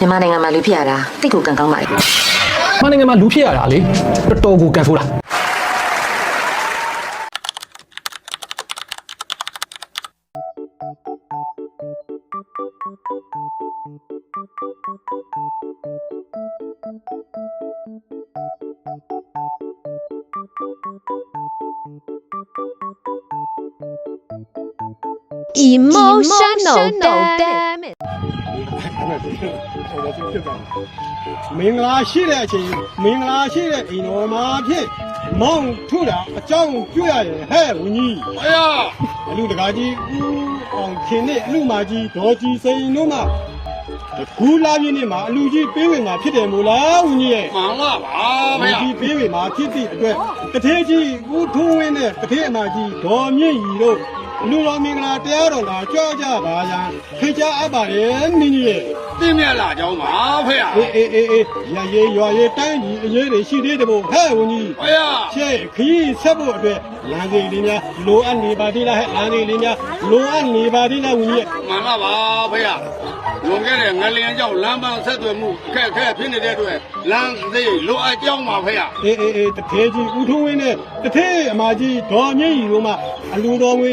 မြန်မာနိုင်ငံမှာလူဖြစ်ရတာတိတ်ကိုကံကောင်းပါလေမနိုင်ငံမှာလူဖြစ်ရတာလေတော်တော်ကိုကန်ဆိုးတာ emotional damage 明拉西来去，明拉西来一诺马片，忙出了将主要害无你。哎呀，路的家己，我往天的路马机，多机生路马。古拉云的马，路基北门马，皮带木拉无你。忙了吧？路基北门马，皮带对，这天气我突然的，这天马机多面一路。 လူတော်မင်္ဂလာတရားတော်လာကြောကြပါရန်ခေကြအပ်ပါလေနင်းကြီးရဲ့တင်းမြတ်လာကြောင်းပါဖေရအေးအေးအေးအေးရရေးရွာရေးတိုင်းကြီးအရေးတွေရှိသေးတယ်ဗို့ဟဲ့ဝန်ကြီးဖေရရှေ့ခရီးဆက်ဖို့အတွက်လမ်းစီလေးများလိုအပ်နေပါသေးလားဟဲ့လမ်းစီလေးများလိုအပ်နေပါသေးလားဝန်ကြီးမှန်ပါပါဖေရ လွန်ခဲ့တဲ့ငလျင်ကြောင့်လမ်းပန်းဆက်သွယ်မှုအခက်အခဲဖြစ်နေတဲ့အတွက်လမ်းစိလိုအပ်ကြောင်းပါဖေရအေးအေးအေးတထေးကြီးဦးထုံးဝင်းနဲ့တထေးအမကြီးဒေါ်မြင့်ကြီးတို့မှအလူတော်ငွေ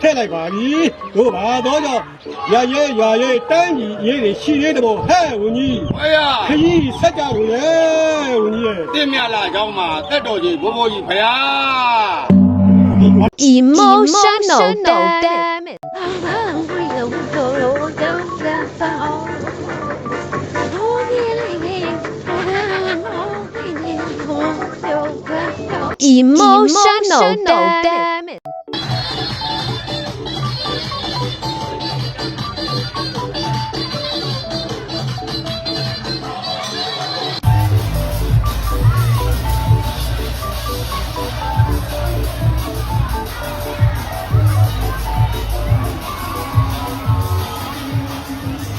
ထည့်လိုက်ပါပြီတို့ပါတော့ကြောင့်ရရေးရွာရေးတိုင်းကြီးအရေးတွေရှိသေးတယ်ဘို့ဟဲ့ဝန်ကြီးဖေရခရီးဆက်ကြလို့လေဝန်ကြီးရဲ့တင်မြလာကြောင်းမှာတက်တော်ကြီးဘိုးဘိုးကြီးဖေရ emotional damage emotional damage.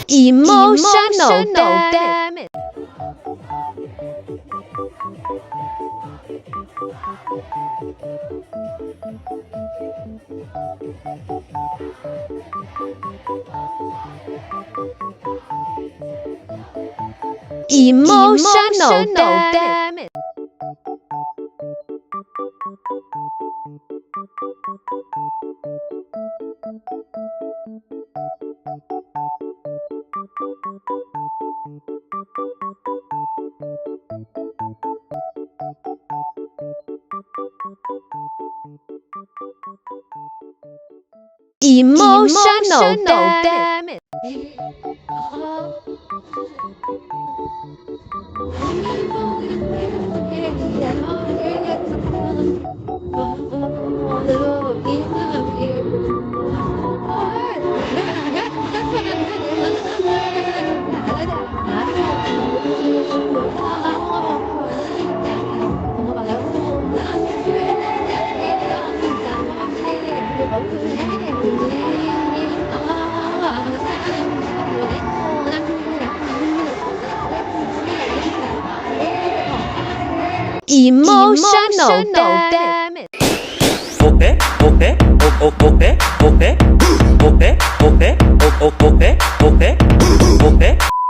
Emotional damage. emotional, emotional dad. Emotional, Emotional damage. damage. emotional damage. Ope, ope, ope, ope, ope, ope, ope, ope, ope, ope, ope.